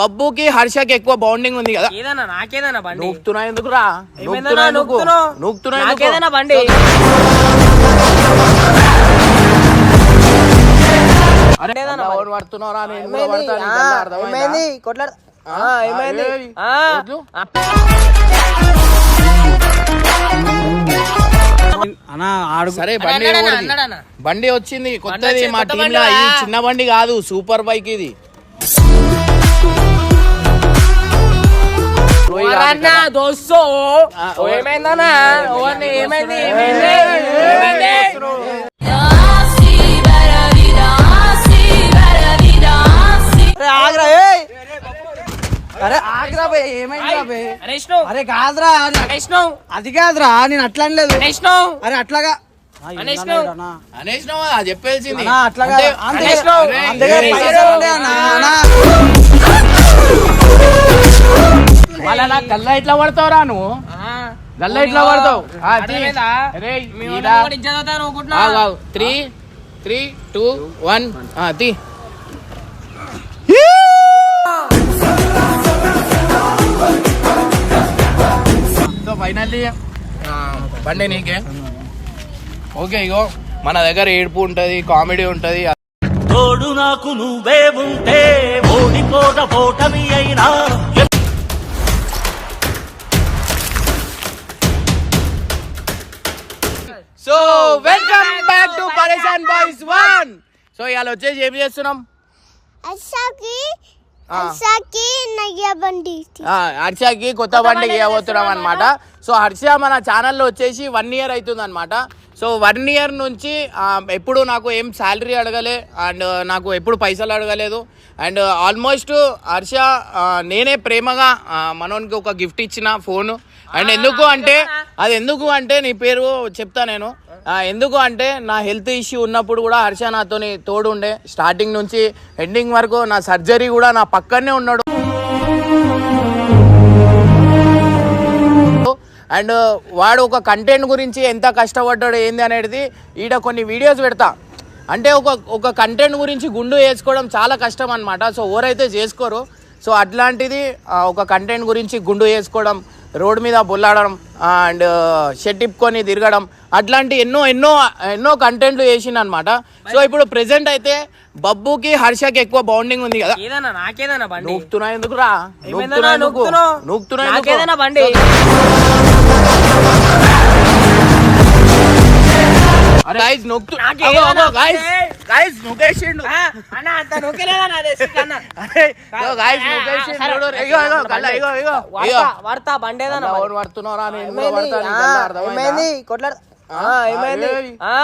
బబ్బుకి హర్షకి ఎక్కువ బౌండింగ్ ఉంది కదా. ఏదన్నా నాకేదన్నా బండి? నూకుతున్నా నూకుతున్నా? నూకుతున్నా? నాకేదన్నా బండి? అరే పడుతున్నారా నేను కొట్లాడు. ఏమైంది? సరే బండి వచ్చింది కొత్తది మా టీమ్లో చిన్న బండి కాదు సూపర్ బైక్ ఇది. దోస్తు ఏమైందన్నా ఏమైంది ఏమైంది ఏమైంది అరే ఆగ్రా అరే ఆగ్రా బే ఏమైందిరా బే? అనేష్ణు అరే కాదురా అది- కాదురా నేను అట్లా అనలేదు. అరే అట్లాగా. చెప్పేసింది అన్నా, అట్లాగా. అంటే- అంతే మళ్ళా నాకు గల్లా ఇట్లా పడతావురా నువ్వు? ఆ. గల్లా ఇట్లా పడతావు. త్రీ. Three two one. ఆ, తీ. సో ఫైనల్లీ బండి నీకే. ఓకే ఇగో మన దగ్గర ఏడుపు ఉంటది కామెడీ ఉంటది. తోడు నాకు నువ్వే ఉంటే ఓడిపోట ఓటమి అయినా పరేషాన్ బాయ్స్ వన్! సో ఇవాళ వచ్చేసి ఏం చేస్తున్నాం? ఆ, హర్షకి కొత్త బండి ఇవ్వబోతున్నాం అనమాట సో హర్ష మన ఛానల్లో వచ్చేసి వన్ ఇయర్ అవుతుంది అనమాట సో వన్ ఇయర్ నుంచి ఎప్పుడు నాకు ఏం శాలరీ అడగలే అండ్ నాకు ఎప్పుడు పైసలు అడగలేదు. అండ్ ఆల్మోస్ట్ హర్ష నేనే ప్రేమగా మనోనికి ఒక గిఫ్ట్ ఇచ్చిన ఫోన్ అండ్ ఎందుకు అంటే అది ఎందుకు అంటే నీ పేరు చెప్తా నేను. ఎందుకు అంటే నా హెల్త్ ఇష్యూ ఉన్నప్పుడు కూడా హర్ష నాతోని తోడు ఉండే స్టార్టింగ్ నుంచి ఎండింగ్ వరకు నా సర్జరీ కూడా నా పక్కనే ఉన్నాడు. అండ్ వాడు ఒక కంటెంట్ గురించి ఎంత కష్టపడ్డాడు ఏంది అనేది ఈడ కొన్ని వీడియోస్ పెడతా. అంటే ఒక ఒక కంటెంట్ గురించి గుండు వేసుకోవడం చాలా కష్టం అనమాట సో ఎవరైతే చేసుకోరు సో అట్లాంటిది ఒక కంటెంట్ గురించి గుండు వేసుకోవడం రోడ్ మీద బొల్లాడడం అండ్ షెట్ ఇప్పుకొని తిరగడం అట్లాంటి ఎన్నో ఎన్నో ఎన్నో కంటెంట్లు చేసిండు అనమాట సో ఇప్పుడు ప్రెసెంట్ అయితే బబ్బుకి హర్షకి ఎక్కువ బౌండింగ్ ఉంది కదా. ఏదన్నా నాకేదన్నా బండి? నూకుతున్నా ఎందుకురా? ఏమైందన్నా నూకుతున్నా ఎందుకు? నూకుతున్నా? నాకేదన్నా బండి? Guys, నొక్కు- ఏయ్. guys, నొక్కేసిండు. అన్న అంత నొక్కేలేదన్నా అదే అన్న అరే, guys, నొక్కేసిండు. ఇగో, ఇగో, కళ్ళ, ఇగో, ఇగో, ఇగో. వాడతా వాడతా బండి ఏదన్నా ఎవరు పడుతున్నారా? నేను కూడా ఏమైంది కొట్లాడు ఆ, ఏమైంది ఆ.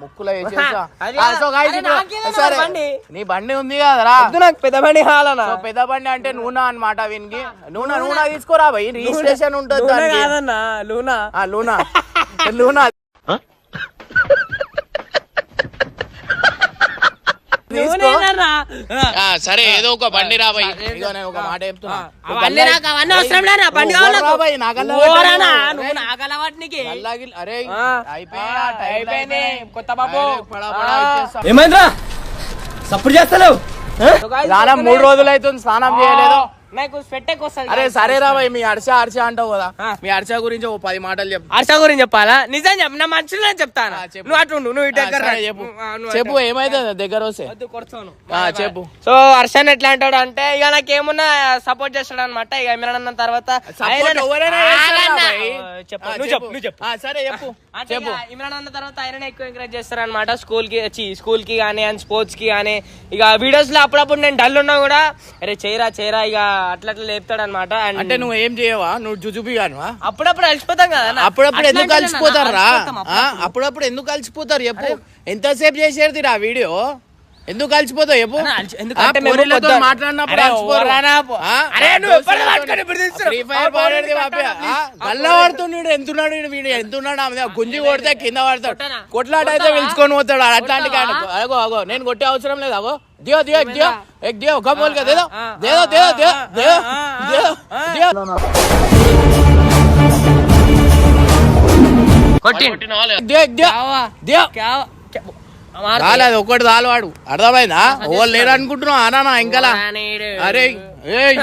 ముక్కులో? నీ బండి. ఉంది కదరా. నాకు పెద్ద బండి పెద్ద బండి అంటే నూనె అన్నమాట వీనికి. నూనె నూనె. తీసుకోరా భయ్. రిజిస్ట్రేషన్ ఉంటుంది లూనా. లూనా. లూనా లూనా తీసుకో. లూనేనన్నా. ఆ, సరే ఏదో ఒక బండి రాబాయి నేను ఒక మాట చెప్తున్నా. నాకు అవన్నీ అవసరం లేనా బండి. రాబాయ్, అరే అయిపోయింది. కొత్త బాబు. సప్పుడు చేస్తలేవు? మూడు రోజులు అవుతుంది స్నానం చేయలేదు. నాకు వస్తుంది అరే. సరే రాబాయ్ మీ హర్ష హర్ష అంటావు కదా. మీ హర్ష గురించి ఓ పది మాటలు చెప్పు. హర్ష గురించి చెప్పాలా? నిజం చెప్పు నా మనుషులు చెప్తాను? ఆ, చెప్పు. నువ్వు అటు నువ్వు ఇటు దగ్గర రా. చెప్పు. చెప్పు. ఏమైతే దగ్గర వస్తే. చెప్పు. సో హర్షన్ ఎట్లా అంటాడు అంటే ఇక నాకేమున్నా సపోర్ట్ చేస్తాడు అనమాట ఇక ఇమ్రాన్ అన్న తర్వాత ఆయన- సరే చెప్పు. ఇమ్రాన్ అన్న తర్వాత ఆయననే ఎక్కువ ఎంకరేజ్ చేస్తారనమాట స్కూల్కి స్కూల్కి కానీ అండ్ స్పోర్ట్స్కి కానీ. ఇక వీడియోస్లో అప్పుడప్పుడు నేను డల్ ఉన్నా కూడా అరే చేయరా చేయరా ఇక అట్లా అట్లా లేపుతాడు అనమాట అంటే నువ్వు ఏం చేయవా? నువ్వు జుజుబి గానువా అప్పుడప్పుడు అలసిపోతాం కదా. అప్పుడప్పుడు ఎందుకు కలిసిపోతారు రా. అప్పుడప్పుడు. ఎందుకు కలిసిపోతారు చెప్పు. ఎంతసేపు చేసేది రా వీడియో? ఎందుకు కలిసిపోతావు చెప్పు? ఎంతున్నాడు వీడు ఎంతున్నాడు ఆమె. గుంజి కొడితే కింద పడతాడు. కొట్టనా? కొట్లాట అయితే? పిలుచుకొని పోతాడు అట్లాంటి? అగో అగో నేను కొట్టే అవసరం లేదు. అగో దియో దియో దియో. ఎక్ దియో కమ్ బోల్ కా దేదో దేదో దేదో దేదో దేదో దియో మారుతా. రాలేదు ఒకటి చాలు వాడు. అర్థమైందా? ఓళ్ళు లేరు అనుకుంటున్నావు? అనా ఇంకా. అరే ఏయ్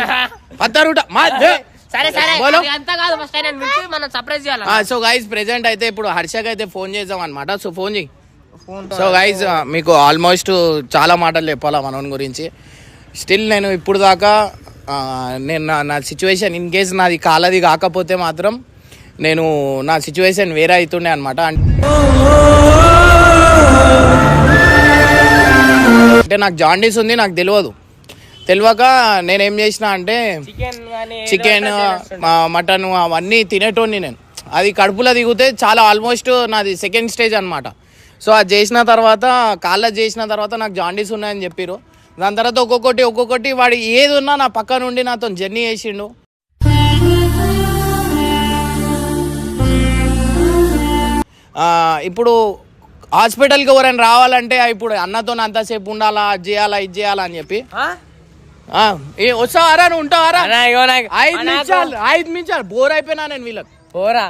పత్తారుట మా ఏ. సరే సరే. బోలో. అది అంతా కాదు ఫస్ట్ ఆయన పిలిచి మనం సర్ప్రైజ్ చేయాలి? ఆ, సో గైస్ ప్రెసెంట్ అయితే ఇప్పుడు హర్షకి అయితే ఫోన్ చేద్దాం అనమాట సో ఫోన్ చేయి. సో గైజ్ మీకు ఆల్మోస్ట్ చాలా మాటలు చెప్పాలా మనోని గురించి. స్టిల్ నేను ఇప్పుడు దాకా నేను నా నా సిచ్యువేషన్ ఇన్ కేస్ నాది కాలది కాకపోతే మాత్రం నేను నా సిచ్యువేషన్ వేరే అవుతుండే అనమాట అంటే నాకు జాండీస్ ఉంది నాకు తెలియదు తెలియక నేను ఏం చేసిన అంటే చికెన్ కానీ చికెన్ మటన్ అవన్నీ తినేటోని నేను. అది కడుపులో దిగితే చాలా ఆల్మోస్ట్ నాది సెకండ్ స్టేజ్ అనమాట సో అది చేసిన తర్వాత కాళ్ళ చేసిన తర్వాత నాకు జాండీస్ ఉన్నాయని చెప్పారు దాని తర్వాత ఒక్కొక్కటి ఒక్కొక్కటి వాడు ఏది ఉన్నా నా పక్క నుండి నాతో జర్నీ చేసిండు. ఇప్పుడు హాస్పిటల్కి ఎవరైనా రావాలంటే ఇప్పుడు అన్నతో అంతసేపు ఉండాలా అది చేయాలా ఇది చేయాలా అని చెప్పి. ఏ వస్తావారా? నువ్వు ఉంటావారా? ఐదు నిమిషాలు ఐదు నిమిషాలు. బోర్ అయిపోయినా నేను వీళ్ళకి. పోరా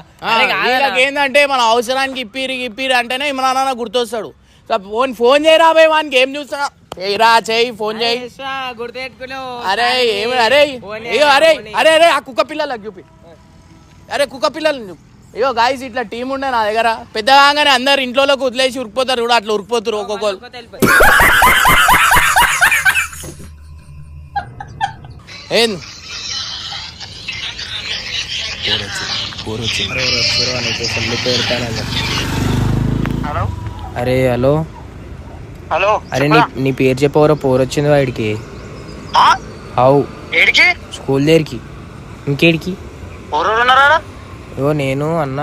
వీళ్ళకి ఏంటంటే మన అవసరానికి ఇప్పిరి ఇప్పిరి అంటేనే మన నాన్న గుర్తొస్తాడు. ఫోన్ ఫోన్ చేయరా బాయ్ వానికి? ఏం చూస్తా? చేయరా చేయి ఫోన్ చేయి. అరే ఏమి అరే అరే అరే అరే ఆ కుక్క పిల్లలకు చూపి. అరే కుక్క పిల్లలు అయ్యో గాయస్ ఇట్లా టీం ఉండే నా దగ్గర. పెద్ద కాగానే అందరు ఇంట్లోకి వదిలేసి ఉరికిపోతారు కూడా అట్లా ఉరికిపోతారు ఒక్కొక్కరు. ఏంది అరే హలో. హలో? అరే నీ నీ పేరు చెప్పవరా? పోరు వచ్చింది వాడికి అవు. స్కూల్ దగ్గరికి. ఇంకేడికి? ఓ నేను అన్న.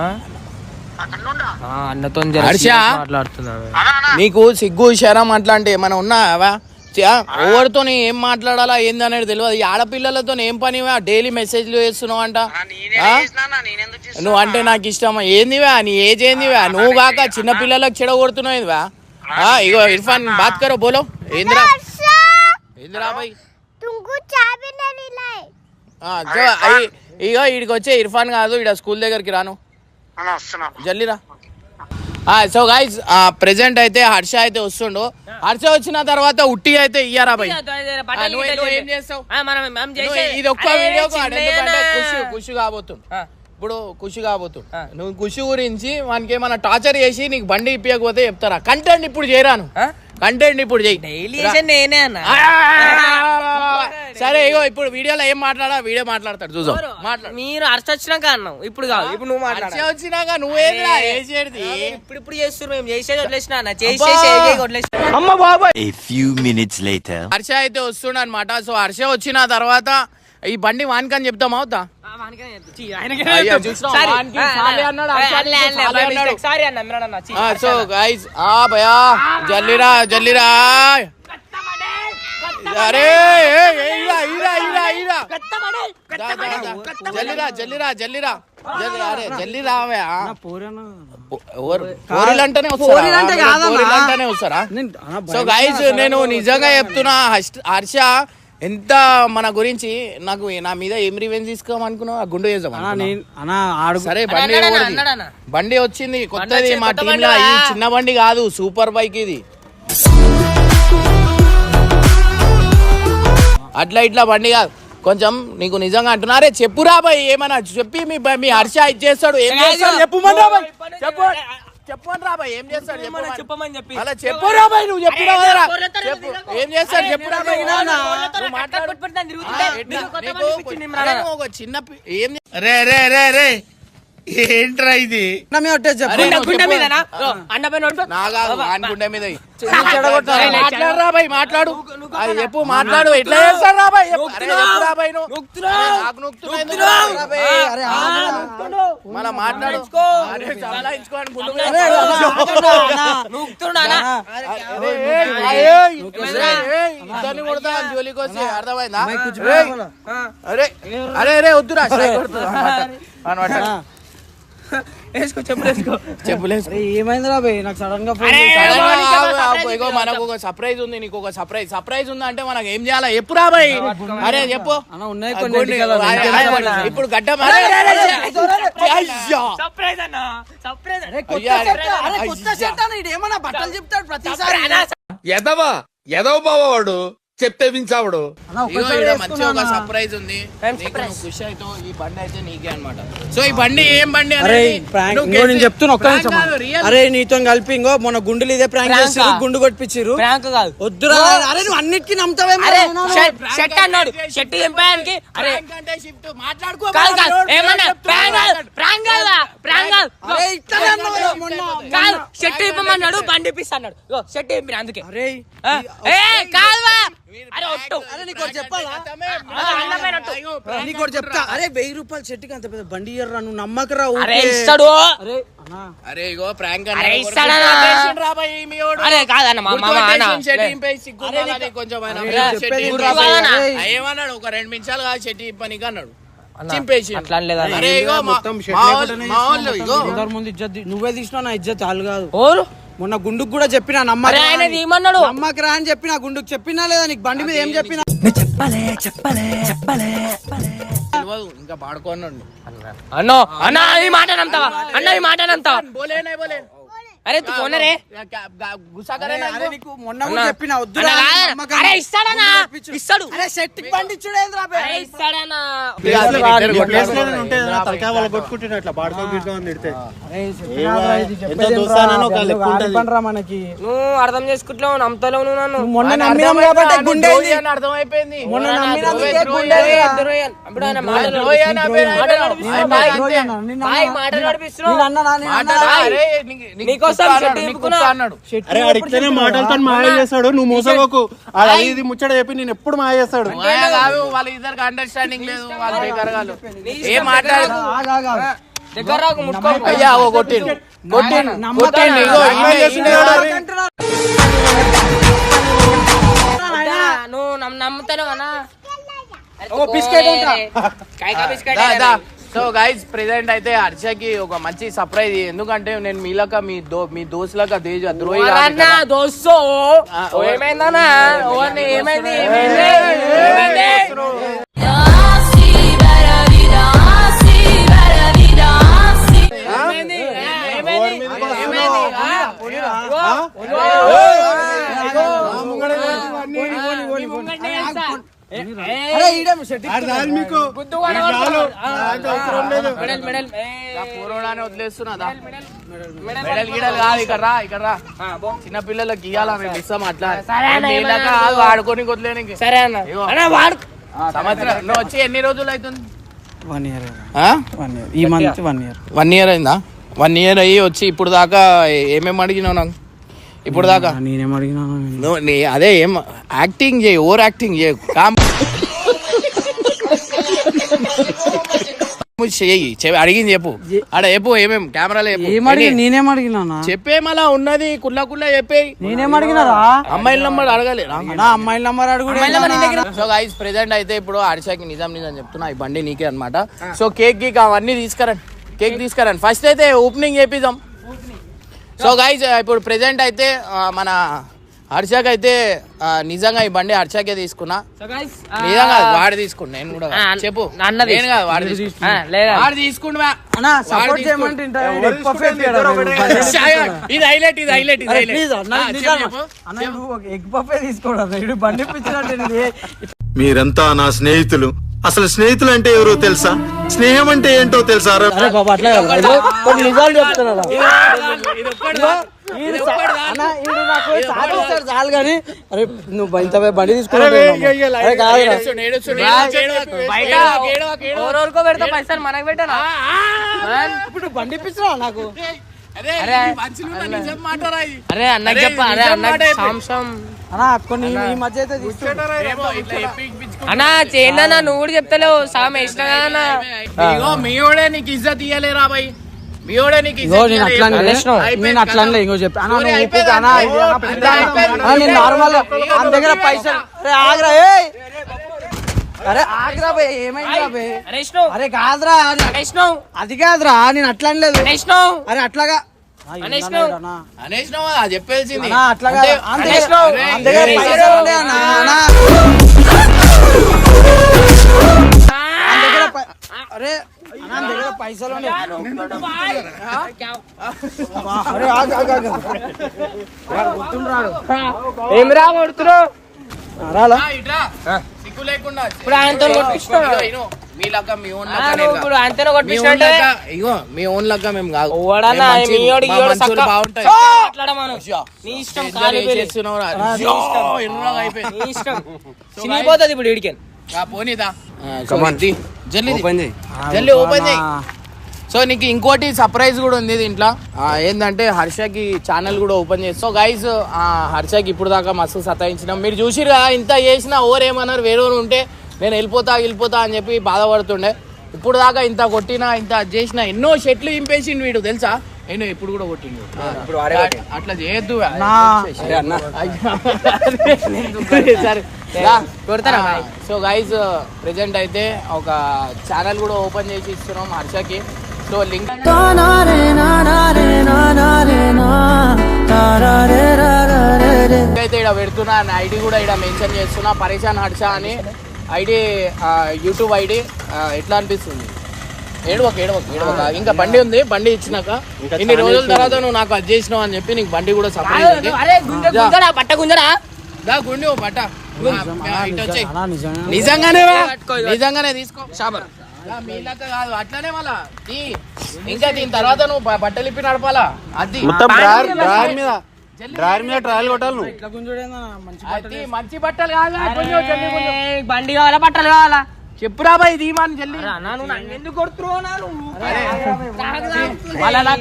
ఆ, అన్నతో మాట్లాడుతున్నాను నీకు సిగ్గు శరం అట్లాంటి ఏమైనా ఉన్నావా ఎవరితో ఏం మాట్లాడాలా ఏంది అనేది తెలియదు ఈ ఆడపిల్లలతో ఏం పని డైలీ మెసేజ్లు చేస్తున్నావు అంట? నువ్వు అంటే నాకు ఇష్టం ఏందివా నీ ఏజ్ ఏందివా నువ్వు కాక చిన్న పిల్లలకు చెడ కొడుతున్నావువా ఇగో ఇర్ఫాన్ బాత్ కరో బోలో. ఏందిరా? ఏందిరా ఇక వీడికి వచ్చే ఇర్ఫాన్ కాదు ఇక్కడ స్కూల్ దగ్గరికి రాను. జల్లిరా సో గాయస్ ప్రెసెంట్ అయితే హర్ష అయితే వస్తుండు. హర్ష వచ్చిన తర్వాత ఉట్టి అయితే ఇయ్యారా భయ్. ఏం చేస్తావు? ఇది ఒక్క వీడియో ఖుషి కాబోతుంది ఇప్పుడు ఖుషి కాబోతుంది నువ్వు ఖుషి గురించి వానికి ఏమైనా టార్చర్ చేసి నీకు బండి ఇప్పకపోతే చెప్తారా? కంటెంట్ ఇప్పుడు చేయరాను. కంటెంట్ ఇప్పుడు చేయి డైలీ నేనే అన్న! సరే ఇగో ఇప్పుడు వీడియోలో ఏం మాట్లాడా వీడియో మాట్లాడతాడు మాట్లాడు. మీరు అరెస్ట్ వచ్చినాక అన్నావు. ఇప్పుడు కాదు ఇప్పుడు నువ్వు హర్ష మాట్లాడాలి వచ్చినాక నువ్వేదిరా చేసేది? ఇప్పుడు ఇప్పుడు చేస్తున్నారు మేము. చేసేది వదిలేసిన అన్న. చేసి. చేసి ఏగేగి వదిలేసిన. అమ్మ బాబాయ్! A few minutes later. Harsha అయితే వస్తుండ అనమాట సో హర్ష వచ్చిన తర్వాత ఈ బండి వానికని చెప్తాం. అవుతా సో. గైస్ ఆ భయా జల్లిరా జల్లిరా. అరే. జల్లిరా జల్లిరా జల్లిరా. జల్లి- అరే జల్లిరా పోరీలంటేనే వస్తారా? సో గైస్ నేను నిజంగా చెప్తున్నా హర్ష ఎంత మన గురించి నాకు నా మీద ఏం రివెంజ్ తీసుకోమనుకున్నావు ఆ గుండు చేద్దాం అన్నా, నేను అన్నా ఆడు సరే బండి. బండి వచ్చింది కొత్తది మా టీమ్. ఇది చిన్న బండి కాదు సూపర్ బైక్ ఇది. అట్లా ఇట్లా బండి కాదు. కొంచెం నీకు నిజంగా అంటున్నారే చెప్పురా బాయ్ ఏమన్నా చెప్పి మీ మీ హర్ష ఇచ్చేస్తాడు ఏం చేస్తాడు? బాయ్. చెప్పు. చెప్పండి రా బాయ్ ఏం చేస్తాడు చెప్పమని. చెప్పమని చెప్పి అలా చెప్పురా బాయ్ నువ్వు చెప్పు తిరగకు. ఏం చేస్తాడు చెప్పురా బాయ్ గొర్రెతనం నువ్వు తిరగకు. మాట్లాడు. పట్టుకొని తిరుగుతుంటే ఆ, ఎట్లా? నీకు కొత్త నీకు బండి ఇప్పించింది అరే ఇమ్రాన్ అన్న. నువ్వు ఒక చిన్న ఏం రే రే రే రే ఏంట్రా ఇది? మాట్లాడు. చెప్పు మాట్లాడు. ఎట్లా చేస్తాడు రా బాయ్ చెప్పు. అరే, చెప్పురా బాయ్. నువ్వు. అరే, నాకు నొక్కుతున్నావు ఎందుకు రా? అరే, ఆగు. మన మాట్లాడు జోలికి వచ్చి అర్థమైందా? అరే అరే అరే వద్దురా? అనమాట. వేసుకో చెప్పులు వేసుకో నాకు సడన్గా ఇగో మనకు ఒక సర్ప్రైజ్ ఉంది నీకు ఒక సర్ప్రైజ్ సర్ప్రైజ్ ఉంది అంటే మనకు ఏం చేయాలా? ఎప్పుడు రాబాయి అరే చెప్పు. అన్న ఉన్నాయి ఇప్పుడు గడ్డం. సర్ప్రైజ్ అన్న సర్ప్రైజ్ అరే కొత్త ఏమన్నా బట్టలు చెప్తాడు ప్రతిసారి. ఎదవా ఎదవ బావాడు చెప్తే వించావుడు మంచి ఒక. సర్ప్రైజ్ ఉంది. ఖుషి ఈ బండి అయితే నీకే సో ఈ బండి ఏం బండి నేను చెప్తున్నా ఒక్క నిమిషం కాదు. అరే నీతో కలిపి ఇంకో మొన్న గుండెలు ఇదే ప్రాంక్ ఆ? గుండు కొట్టించిర్రు ప్రాంక్ కాదు. వద్దురా అరే నువ్వు అన్నిటికీ నమ్ముతావేమో అన్నాడు. దింపడానికి అరే. Shift. మాట్లాడుకో కాదు కాదు. ఏమన్నా ప్రాంక్ కాదు కాదా. కాదు. అరే కాదు ఇప్పమన్నాడు బండి ఇప్పిస్తా అన్నాడు. ఇప్పి అందుకే. అరే? ఏ కాదువా? అరే ఒట్టు. నీకు చెప్పాలా? నీకు చెప్తా అరే వెయ్యి రూపాయలు చెట్టుకి అంత పెద్ద బండి ఇయ్యరా నువ్వు నమ్మకరా అరే. ఇస్తాడు. అరే అన్నా. అరే ఇగో ప్రాంక్ అరే? అరే కాదన్న మా మామ అన్న. లే. కొంచెం ఏమన్నాడు? ఒక రెండు నిమిషాలు కాదు చెట్టి పనికి అన్నాడు. నువ్వే తీసినావు నా ఇజ్జత్ వాళ్ళు కాదు. ఓరు మొన్న గుండుకు కూడా చెప్పినా నమ్మకరా ఆయన అని. ఏమన్నాడు? నమ్మకరా అని చెప్పిన గుండుకు చెప్పినా లేదా నీకు బండి మీద ఏం చెప్పినా? తెలియదు ఇంకా పాడుకోన్నాడు అన్నో అన్న ఈ మాట నమ్ముతావా? అన్న ఈ మాట నమ్ముతావా? బోలే నై బోలే అరే కొనరే నువ్వు. అర్థం చేసుకుంటున్నావు నమ్మతలేవు నన్ను. మొన్న నమ్మినాం గుండె మొన్న అడిగితేనే? మాటలతో మాయ చేస్తాడు నువ్వు మోసపోకు. ఇది ముచ్చట చెప్పి నేను ఎప్పుడు మాయ చేస్తాడు? మాయ కాదు. వాళ్ళ ఇద్దరికి అండర్స్టాండింగ్ లేదు వాళ్ళ బేకరగాలు ఏం మాట్లాడు ఆగు, ఆగు, ఆగు. దగ్గర రాకు ముట్టుకో. అయ్యా ఓ కొట్టిండు. కొట్టిండు. నమ్మకం కొట్టిండు. ఇగో ఈయన- ఈయన అంటున్నా. నువ్వు నమ్ము- నమ్ముతాను అన్నా ఓ బిస్కెట్ బిస్కెట్ దా, దా. సో గైస్ ప్రెసెంట్ అయితే హర్షకి ఒక మంచి సర్ప్రైజ్ ఎందుకంటే నేను మీలక మీ దో మీ దోస్తులక దేజ ద్రోహి. దోస్తు? ఏమైంది? వదిలేస్తున్నదా మెడల్ మెడల్. గీడలు కాదు ఇక్కడ రా ఇక్కడ. చిన్న పిల్లలకి ఇయ్యాలా మేము ఇస్తాం అట్లా. వాడుకొని వదిలేనికి సరే అన్న. ఇగో. అన్న వాడు. సంవత్సరం నువ్వు వచ్చి ఎన్ని రోజులు అవుతుంది? వన్ ఇయర్ వన్ ఇయర్ ఈ month one year one year అయిందా? వన్ ఇయర్ అయ్యి వచ్చి ఇప్పుడు దాకా ఏమేమి అడిగినావు నాకు? ఇప్పుడు దాకా. నేనేం అడిగినాను నువ్వు నీ అదే ఏం యాక్టింగ్ చేయి ఓవర్ యాక్టింగ్ చేయి. కామ్ చెయ్యి చె- అడిగింది చెప్పు. ఆడ చెప్పు ఏమేం కెమెరాలో చెప్పు. ఏం అడిగి నేనేం అడిగినా చెప్పేమలా ఉన్నది కుల్ల కుల్ల చెప్పేయి నేనేం అడిగినారా అమ్మాయిల నంబర్ అడగలే. నా అమ్మాయిల నంబర్ అడుగు సో గైస్ ప్రెసెంట్ అయితే ఇప్పుడు హర్షకి నిజం నిజం చెప్తున్నా. ఈ బండి నీకే అన్నమాట. సో కేక్ గీక్ అవన్నీ తీసుకురండి. కేక్ తీసుకురండి. ఫస్ట్ అయితే ఓపెనింగ్ చేపిద్దాం. సో గైస్ ఇప్పుడు ప్రెసెంట్ అయితే ఆ, మన హర్షకి అయితే ఆ, నిజంగా ఈ బండి హర్షకే తీసుకున్నా. నిజంగా వాడు తీసుకున్నా నేను కూడా చెప్పు. అన్న నేను కాదు వాడు తీసుకున్నా ఆ, లేదా? వాడు తీసుకుంటా అన్న సపోర్ట్ చేయమంటే ఇంత ఎగ్ పఫే ఇది హైలైట్ ఇది హైలైట్ ఇది హైలైట్ ప్లీజ్ అన్న నిజంగా. అన్న నువ్వు ఒక ఎగ్ పఫే తీసుకోవడం ఇడు బండి పిచ్చినట్టు ఇది మీరంతా నా స్నేహితులు. అసలు స్నేహితులు అంటే ఎవరో తెలుసా? స్నేహం అంటే ఏంటో తెలుసా? అట్లా నిజాలు చెప్తున్నా. నాకు చాలు కానీ అరే నువ్వు ఇంత బండి పెడతా పైసలు మనకు పెట్టానా? ఇప్పుడు బండి నాకు? అరే అన్నకి చెప్ప అరే అన్నకి అన్న. అన్నా కూడా చెప్తలేవు. సామె ఇష్టం నీకు ఇజ్జత్ ఇయ్యలేరా బాయ్? నేను. అట్లా ఇంకో నేను నార్మల్. దగ్గర పైసలు. అరే ఆగ్రా ఏయ్ అరే ఆగ్రా కాదురా అది కాదురా నేను అట్లా అనలేదు అరే అట్లాగా. చెప్పేసింది. అట్లాగా. అరే, నా దగ్గర పైసలు రా కొడుతున్నావు సిగ్గు లేకుండా ఇప్పుడు ఆయనతో మీ ఓన్ ఇప్పుడు. అంతేనా ఇగో ఓన్ మేము కాదు సక్క బాగుంటాయి మాట్లాడమను అయ్యో. నీ ఇష్టం ఇద్దరు కాలు ఏం పేరు. చేస్తున్నావురా? నీ అయ్యో, ఇష్టం. ఎన్నులాగా అయిపోయింది. నీ ఇష్టం చినిగిపోతుంది ఇప్పుడు ఇడికి ఆ, పోనీదా? ఓపెన్ చేయి. జల్దీ ఓపెన్ చేయి. సో నీకు ఇంకోటి సర్ప్రైజ్ కూడా ఉంది దీంట్లో. ఆ, ఏంటంటే హర్షకి ఛానల్ కూడా ఓపెన్ చేసి సో గైస్ హర్షకి ఇప్పుడు దాకా మస్తు సతాయించినాం. మీరు చూసిరు కదా ఇంత చేసినా ఓవర్ ఏమన్నారు వేరే ఉంటే నేను వెళ్ళిపోతా వెళ్ళిపోతా అని చెప్పి బాధపడుతుండే. ఇప్పుడు దాకా ఇంత కొట్టినా ఇంత అది చేసినా ఎన్నో షెట్లు ఇంపేసిండు వీడు తెలుసా? నేను ఇప్పుడు కూడా కొట్టిండు ఇప్పుడు అట్లా చేయొద్దు. సరే. కొడతారా సో గైజ్ ప్రెజెంట్ అయితే ఒక ఛానల్ కూడా ఓపెన్ చేసి ఇస్తున్నాం హర్షకి. సో లింక్ అయితే ఇక్కడ పెడుతున్నా ఐడి కూడా ఇక్కడ మెన్షన్ చేస్తున్నా. పరేషాన్ హర్ష అని. ఐడి యూట్యూబ్ ఐడి ఎట్లా అనిపిస్తుంది? ఏడవక ఏడవక ఏడవక. ఇంకా బండి ఉంది బండి ఇచ్చినాక ఇన్ని రోజుల తర్వాత నువ్వు నాకు అది చేసినావు అని చెప్పి నీకు బండి కూడా గుంజరా బట్ట గుంజరా? దా గుండి ఓ బట్ట. నిజంగానే. నిజంగానే తీసుకో. షాబర్ కాదు అట్లనే మళ్ళా. ఇంకా దీని తర్వాత నువ్వు బట్టలు ఇప్పి నడపాలా? అది. మీద. మీద ట్రయల్ కొట్టాలి నువ్వు. మంచి బట్టలు బండి కావాలా బట్టలు కావాలా? చెప్పురా బాయ్ ఇది మన జల్లి ఎందుకు కొడుతున్నావు నా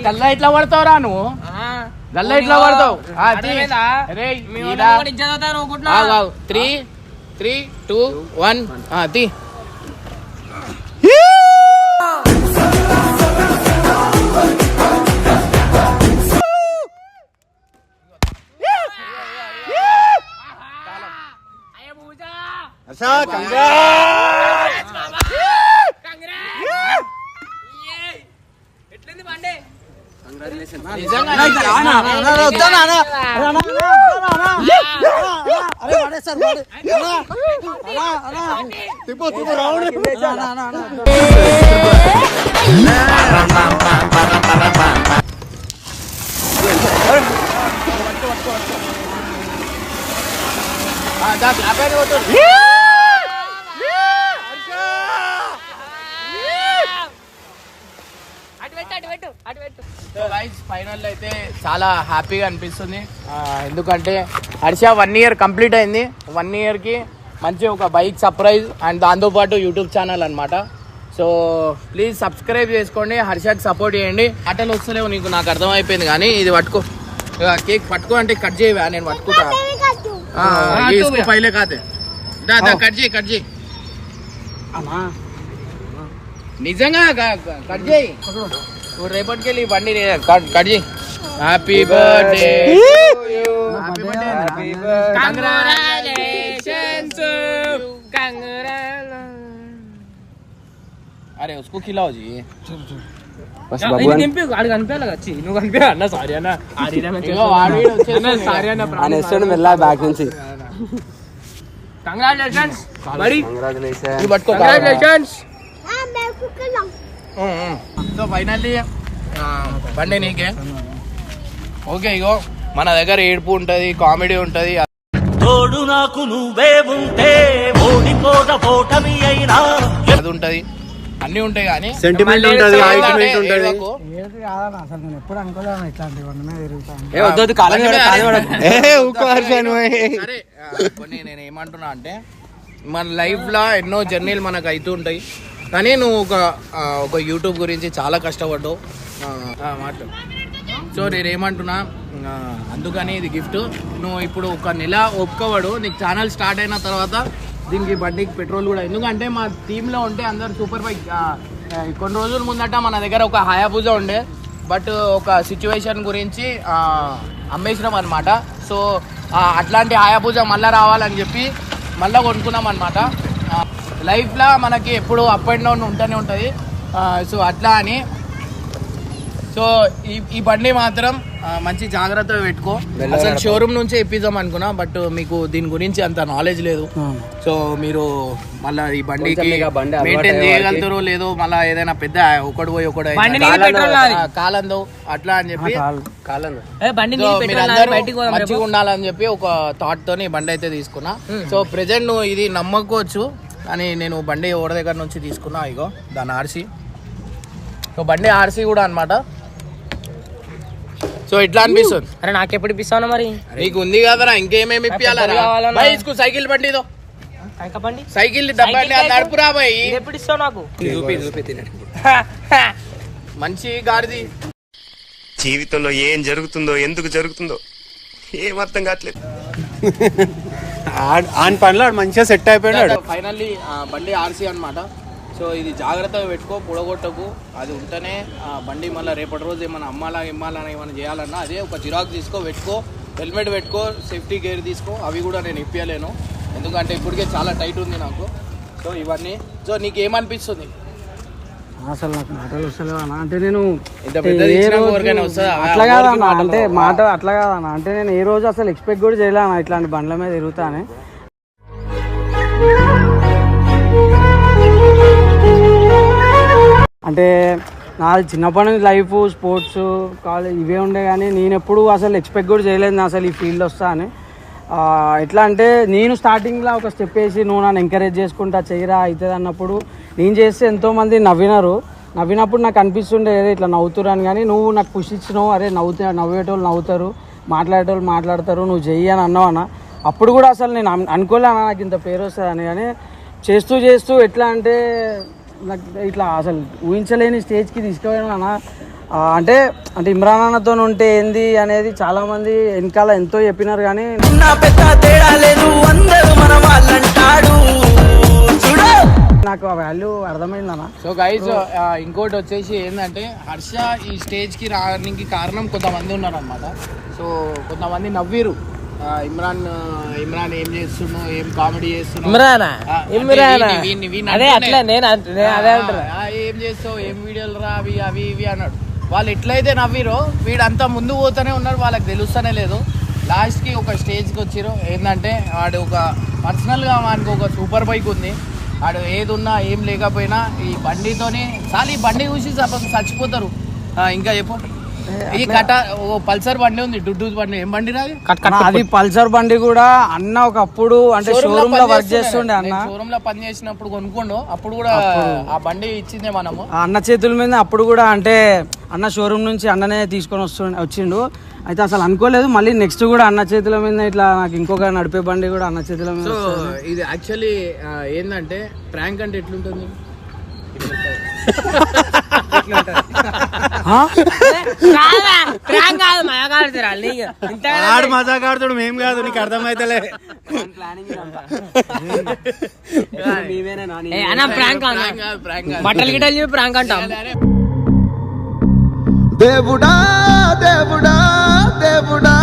గల్లా ఇట్లా పడతావురా నువ్వు? ఆ. గల్లా ఇట్లా పడతావు. త్రీ. Three two one. తీ. అయ్య పూజ. కంగ్రాట్స్. ఏయ్, ఎట్లుంది బండి నిజంగా అన్నా, అన్నా, అన్నా, అన్నా, వద్దానా, అన్నా? అరే, అన్నా, అన్నా, వద్దానా, అన్నా? అన్నా, అరే, పడేస్తారు, పడే- అన్నా, అన్నా, అన్నా. తిప్పు, తిప్పు, రౌండ్ తిప్పు. అన్నా, అన్నా, అన్నా, అన్నా. ఆ, దా, clap hand కొట్టు. అటు పెట్టు అటు పెట్టు అటు పెట్టు సో గైస్ ఫైనల్ అయితే చాలా హ్యాపీగా అనిపిస్తుంది. ఎందుకంటే హర్ష వన్ ఇయర్ కంప్లీట్ అయింది. వన్ ఇయర్కి మంచి ఒక బైక్ సర్ప్రైజ్ అండ్ దాంతోపాటు యూట్యూబ్ ఛానల్ అనమాట సో ప్లీజ్ సబ్స్క్రైబ్ చేసుకోండి హర్షకి సపోర్ట్ చేయండి. ఆటలు వస్తలేవు నీకు నాకు అర్థమైపోయింది కానీ ఇది పట్టుకో. కేక్ పట్టుకో అంటే కట్ చేయవా? నేను పట్టుకుంటా. పైలే కాదు. దా కట్ చేయి కట్ చేయి. నిజంగా కట్ చేయి. ఇప్పుడు రేపటికి వెళ్ళి బండి రే- కట్ కట్ చేయి happy birthday happy birthday congratulations अरे उसको खिलाओ जी ఇది నింపి వాడు కనిపించాలి వచ్చి నువ్వు కనిపించా అన్న సారీ అన్న ఆడిరా అన్న ఇగో వాడు వీడు వచ్చేసి అన్న సారీ అన్న ఆయన ఇస్తాడు మెల్ల బ్యాక్ నుంచి కంగ్రాచులేషన్స్ మరి ఇది పట్టుకో కంగ్రాచులేషన్స్ సో ఫైనల్లీ బండి నీకే ఓకే ఇగో మన దగ్గర ఏడుపు ఉంటది కామెడీ ఉంటది తోడు నాకు నువ్వే ఉంటే ఓడిపోట పోటమి అయినా అది ఉంటది అన్ని ఉంటాయి కానీ సెంటిమెంట్ ఉంటది ఉంటది. అసలు ఎప్పుడు అనుకోలేను తిరుగుతాను ఏ, వద్దొద్దు. ఏ ఊకో సరే నేను ఏమంటున్నా అంటే మన లైఫ్లో ఎన్నో జర్నీలు మనకు అవుతూ ఉంటాయి కానీ నువ్వు ఒక ఒక యూట్యూబ్ గురించి చాలా కష్టపడ్డావు. మాట్లాడు సో నేను ఏమంటున్నా అందుకని ఇది గిఫ్ట్ నువ్వు ఇప్పుడు ఒక నెల ఒప్పుకోవడు నీకు ఛానల్ స్టార్ట్ అయిన తర్వాత దీనికి బండికి పెట్రోల్ కూడా. ఎందుకంటే మా టీంలో ఉంటే అందరు సూపర్ బైక్ కొన్ని రోజుల ముందట మన దగ్గర ఒక హయాబుజా ఉండే. బట్ ఒక సిచ్యువేషన్ గురించి అమ్మేసినాం అనమాట సో అట్లాంటి హయాబుజా మళ్ళీ రావాలని చెప్పి మళ్ళీ కొనుక్కున్నాం అనమాట లైఫ్లో మనకి ఎప్పుడు అప్ అండ్ డౌన్ ఉంటూనే ఉంటుంది. సో అట్లా అని. సో ఈ ఈ బండి మాత్రం మంచి జాగ్రత్తగా పెట్టుకో. అసలు షోరూమ్ నుంచే ఇప్పిద్దాం అనుకున్నా బట్ మీకు దీని గురించి అంత నాలెడ్జ్ లేదు. సో మీరు మళ్ళా ఈ బండికి మెయింటైన్ చేయగలుగుతారో లేదో మళ్ళా ఏదైనా పెద్ద ఒకడు పోయి బండి నాది. కాలందో అట్లా అని చెప్పి బండి. మంచిగా ఉండాలని చెప్పి ఒక థాట్ తోని ఈ బండి అయితే తీసుకున్నా. సో ప్రెసెంట్ నువ్వు ఇది నమ్మకోవచ్చు. కానీ నేను బండి ఎవరి దగ్గర నుంచి తీసుకున్నా ఇగో దాని ఆర్సీ. సో బండి ఆర్సీ కూడా అన్నమాట. సో ఇట్లా అనిపిస్తుంది. అరే నాకెప్పుడు ఇప్పిస్తావు మరి? నీకు ఉంది కదరా ఇంకేమేమి ఇప్పియాలా సైకిల్ బండి ఇదో. సైకిల్ ఎప్పుడు ఇస్తావు నాకు? మంచి గాడిది. జీవితంలో ఏం జరుగుతుందో ఎందుకు జరుగుతుందో ఏం అర్థం కావట్లేదు. ఆయన పనిలో ఆడు మంచిగా సెట్ అయిపోయాడు ఫైనల్లీ బండి ఆర్సీ అన్నమాట. సో ఇది జాగ్రత్తగా పెట్టుకో పొడగొట్టకు. అది ఉంటేనే బండి మళ్ళీ రేపటి రోజు ఏమైనా అమ్మాలా ఇమ్మాలా ఏమైనా చేయాలన్నా అదే ఒక జిరాక్స్ తీసుకో పెట్టుకో. హెల్మెట్ పెట్టుకో సేఫ్టీ గేర్ తీసుకో. అవి కూడా నేను ఇప్పించలేను ఎందుకంటే ఇప్పటికే చాలా టైట్ ఉంది నాకు. సో ఇవన్నీ. సో నీకు ఏమనిపిస్తుంది అసలు నాకు మాటలు వస్తలేవు అన్న. అంటే నేను ఏ రోజు- అట్లా కాదన్న. అంటే? మాట అట్లా కాదన్న. అంటే నేను ఏ రోజు అసలు ఎక్స్పెక్ట్ కూడా చేయలే అన్న ఇట్లాంటి బండ్ల మీద తిరుగుతానే. అంటే నాది చిన్నప్పటి నుంచి లైఫ్ స్పోర్ట్స్ కాలేజ్ ఇవే ఉండే కానీ నేను ఎప్పుడు అసలు ఎక్స్పెక్ట్ కూడా చేయలేదు అసలు ఈ ఫీల్డ్ వస్తా అని. ఎట్లా అంటే నేను స్టార్టింగ్లో ఒక స్టెప్ వేసి నువ్వు నన్ను ఎంకరేజ్ చేసుకుంటా చేయరా అవుతుంది అన్నప్పుడు నేను చేస్తే ఎంతోమంది నవ్వినారు. నవ్వినప్పుడు నాకు అనిపిస్తుండే "అరే, ఇట్లా నవ్వుతురాను కానీ నువ్వు నాకు పుష్ ఇచ్చినావు. అరే నవ్వుతా నవ్వేటోళ్ళు నవ్వుతారు మాట్లాడేటోళ్ళు మాట్లాడతారు నువ్వు చెయ్యి అని అన్నావు అన్న. అప్పుడు కూడా అసలు నేను అనుకోలే అన్న నాకు ఇంత పేరు వస్తుందని కానీ చేస్తూ చేస్తూ ఎట్లా అంటే నాకు ఇట్లా అసలు ఊహించలేని స్టేజ్కి తీసుకుపోయాను అన్న. అంటే అంటే ఇమ్రాన్ అన్నతో ఉంటే ఏంది అనేది చాలా మంది వెనకాల ఎంతో చెప్పినారు కానీ నాకు ఆ వాల్యూ అర్థమైంది అన్న. సో గైస్ ఇంకోటి వచ్చేసి ఏంటంటే హర్ష ఈ స్టేజ్కి రావడానికి కారణం కొంతమంది ఉన్నారు అనమాట సో కొంతమంది నవ్విరు. ఇమ్రాన్ ఇమ్రాన్ ఏం చేస్తున్నావు ఏం కామెడీ చేస్తున్నావు ఇమ్రానా? అదే అట్లా నేను అదే ఏం చేస్తావు? ఏం వీడియోలు రా అవి అవి ఇవి అన్నాడు. వాళ్ళు ఎట్లయితే నవ్విరో వీడంతా ముందు పోతూనే ఉన్నారు వాళ్ళకి తెలుస్తూనే లేదు. లాస్ట్కి ఒక స్టేజ్కి వచ్చిరు ఏంటంటే వాడు ఒక పర్సనల్గా వానికి ఒక సూపర్ బైక్ ఉంది. వాడు ఏది ఉన్నా ఏం లేకపోయినా ఈ బండితోనే చాలా ఈ బండి చూసి చచ్చిపోతారు. ఇంకా చెప్పు. ఈ కట ఓ పల్సర్ బండి ఉంది డుడ్డు బండి. ఏం బండి రాది అన్న, అది పల్సర్ బండి కూడా అన్న ఒకప్పుడు అంటే షోరూమ్లో వర్క్ చేస్తుండే. అన్న. షోరూమ్లో పని చేసినప్పుడు కొనుక్కోండు. అప్పుడు కూడా ఆ బండి ఇచ్చిందే మనము. ఆ అన్న చేతుల మీద అప్పుడు కూడా అంటే అన్న షోరూమ్ నుంచి అన్ననే తీసుకొని వస్తు వచ్చిండు. అయితే అసలు అనుకోలేదు మళ్ళీ నెక్స్ట్ కూడా అన్న చేతుల మీద ఇట్లా నాకు ఇంకొక నడిపే బండి కూడా అన్న చేతుల మీద. ఇది యాక్చువల్లీ ఏంటంటే ప్రాంక్ అంటే ఎట్లుంటుంది? కాదా ఆడు మజాక్ ఆడుతాడు మేం కాదు నీకు అర్థమైతలే. బట్టలు గిట్టలు ప్రాంక్ అంటాం. దేవుడా దేవుడా దేవుడా.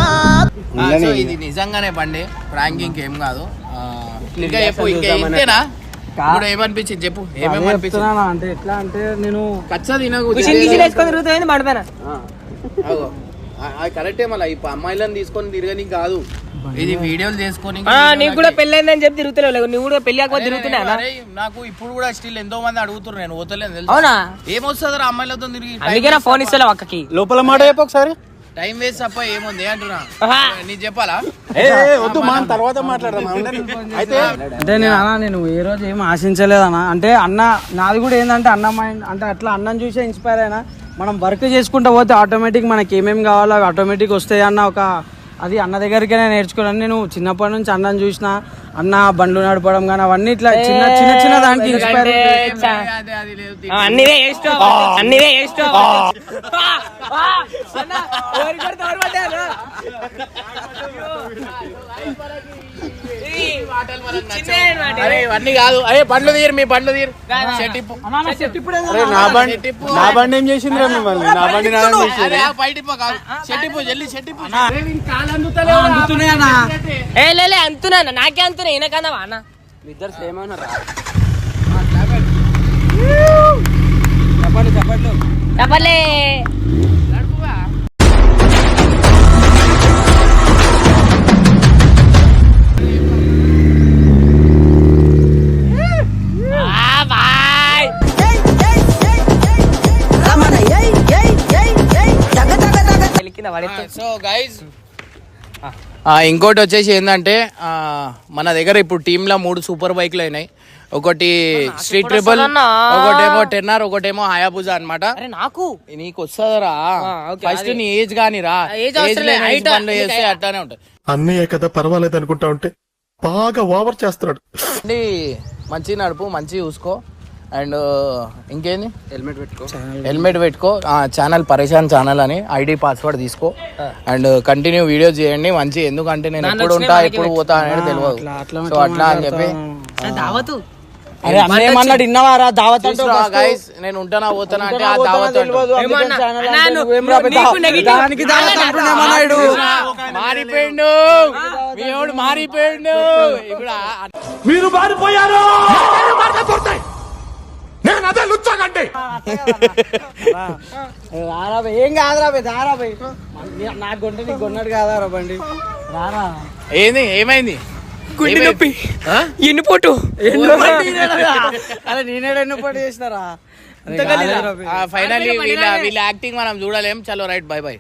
ఇది నిజంగానే బండి. ప్రాంకింగ్ ఏం కాదు. ఇంకా చెప్పు ఇంకా ఇంతేనా ఇప్పుడు ఏమనిపించింది చెప్పు? ఏమేమి అనిపించింది చెప్తున్నానా? అంటే ఎట్లా అంటే నేను కచ్చా తినకు అది కరెక్టే మళ్ళీ. ఇప్పుడు అమ్మాయిలను తీసుకొని తిరగని కాదు. ఇది వీడియోలు చేసుకొని నీకు కూడా పెళ్ళైందని చెప్పి తిరుగుతున్నావు నువ్వు కూడా పెళ్ళి కాకపోతే తిరుగుతున్నా నాకు ఇప్పుడు కూడా స్టిల్ ఎంతో మంది అడుగుతున్నారు. నేను పోతలేను తెలుసా? అవునా? ఏమొస్తుంది అమ్మాయిలతో తిరిగి? అందుకే నా ఫోన్ ఇస్తలేవు అక్కకి. లోపల మాట చెప్పు ఒకసారి. టైం వేస్ట్ తప్ప ఏముంది అంటున్నా. నీకు చెప్పాలా? వద్దు మా తర్వాత మాట్లాడదాం అయితే అంటే నేను అన్న నేను ఏ రోజు ఏం ఆశించలేదు అన్న అంటే అన్న నాది కూడా ఏంటంటే అన్న మైండ్ అంటే అట్లా అన్నం చూసే ఇన్స్పైర్ అయినా మనం వర్క్ చేసుకుంటూ పోతే ఆటోమేటిక్ మనకి ఏమేమి కావాలో అవి ఆటోమేటిక్ వస్తాయి అన్న ఒక అది అన్న దగ్గరికే నేను నేర్చుకున్నాను నేను చిన్నప్పటి నుంచి అన్నం చూసిన అన్న బండ్లు నడపడం కానీ అవన్నీ ఇట్లా చిన్న చిన్న చిన్న దానికి ఇన్స్పైర్ అన్నివే అరే ఇవన్నీ కాదు. అరే బండ్లు తీరు మీ బండ్లు తీరు. చెట్టిప్పు నా బండి నా బండి ఏం చేసింది మిమ్మల్ని? నా బండి నా అరే ఆ బయటిప్పు కాదు. చెట్టిప్పు జల్లి చెట్టిప్పు ఏ లేలే అంతున్నా నాకే అంతున్నా ఈయనకన్నా అన్న. చెప్పండి. చెప్పండి. చెప్పలే ఇంకోటి వచ్చేసి ఏంటంటే ఆ, మన దగ్గర ఇప్పుడు టీమ్లో మూడు సూపర్ బైక్లు అయినాయి. ఒకటి స్ట్రీట్ ట్రిపుల్. ఒకటేమో టెన్నర్ ఒకటేమో హయాబుజా అన్నమాట. అరే నాకు? నీకు వస్తుందిరా? ఫస్ట్. నీ ఏజ్ కానీ రా. ఏజ్ పనులు చేస్తే అట్లానే ఉంటుంది. అన్నయ్య కదా పర్వాలేదు అనుకుంటా ఉంటే బాగా ఓవర్ చేస్తున్నాడు. మంచి నడుపు మంచి చూసుకో. అండ్ ఇంకేంది? హెల్మెట్ పెట్టుకో. హెల్మెట్ పెట్టుకో. ఛానల్ పరేషాన్ ఛానల్ అని ఐడి పాస్వర్డ్ తీసుకో. అండ్ కంటిన్యూ వీడియో చేయండి. మంచి ఎందుకంటే నేను ఎప్పుడు ఉంటా ఎప్పుడు పోతా అనేది తెలియదు అట్లా అట్లా సో అట్లా అని చెప్పి. ఏమన్నాడు ఇన్నవారా దావత్. guys? నేను ఉంటానా పోతానా అంటే ఆ దావత్ మారిపోయిండు. మీ మారిపోయిండు. ఇప్పుడు మీరు మారిపోయారు. నేను అదే ఏం నీకు కొన్నాడు రారా. ఏంది ఏమైంది? గుండె నొప్పి. ఆ? ఎన్ని పోటు అరే నేనే ఎన్నో పడి చేసినారా ఫైనల్లీ వీళ్ళ వీళ్ళ యాక్టింగ్ మనం చూడలేం. చలో రైట్ బై బై